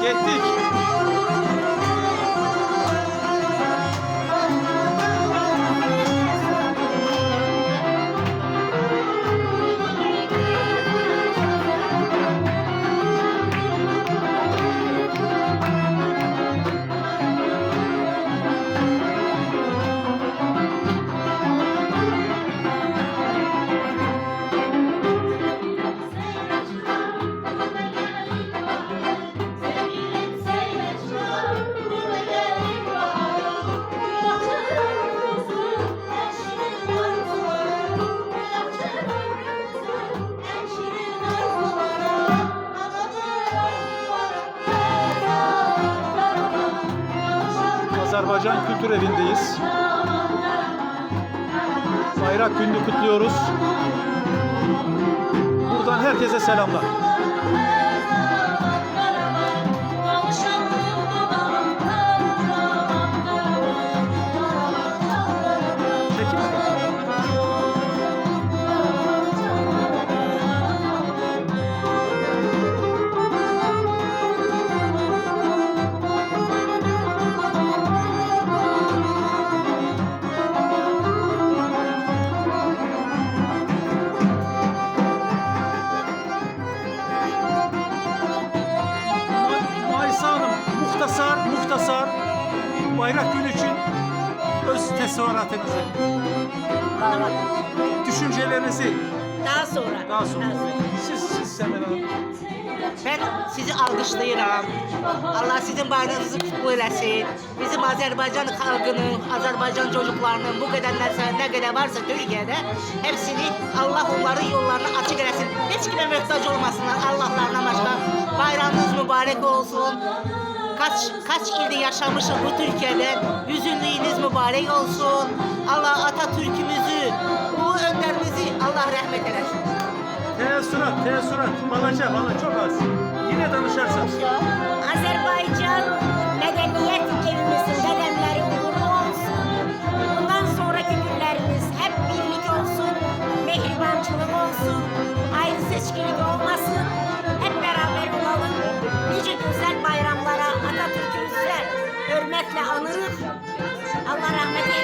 Gittik. Azerbaycan Kültür Evi'ndeyiz. Bayrak gününü kutluyoruz. Buradan herkese selamlar. Bayrak günü için öz tesoratınızı, düşüncelerinizi Daha sonra. daha sonra. Siz, siz Semen Hanım. Ben sizi alqışlayıram. Allah sizin bayrağınızı kutlu eləsin. Bizim Azərbaycan xalqının, Azərbaycan çocuklarının bu qədər nəsə, nə qədər varsa Türkiyədə hepsini Allah onların yollarını açıq eləsin. Heç kimə möhtac olmasınlar Allahlarına başqa. Bayramınız mübarək olsun. Kaç kaç ilde yaşamışız bu Türkiye'de. Yüzünlüğünüz mübarek olsun. Allah Atatürk'ümüzü, bu önderimizi Allah rahmet eylesin. Teessürat, teessürat. Balaca, bala çok az. Yine danışarsanız. Azerbaycan hürmetle anırız. Allah rahmet eylesin.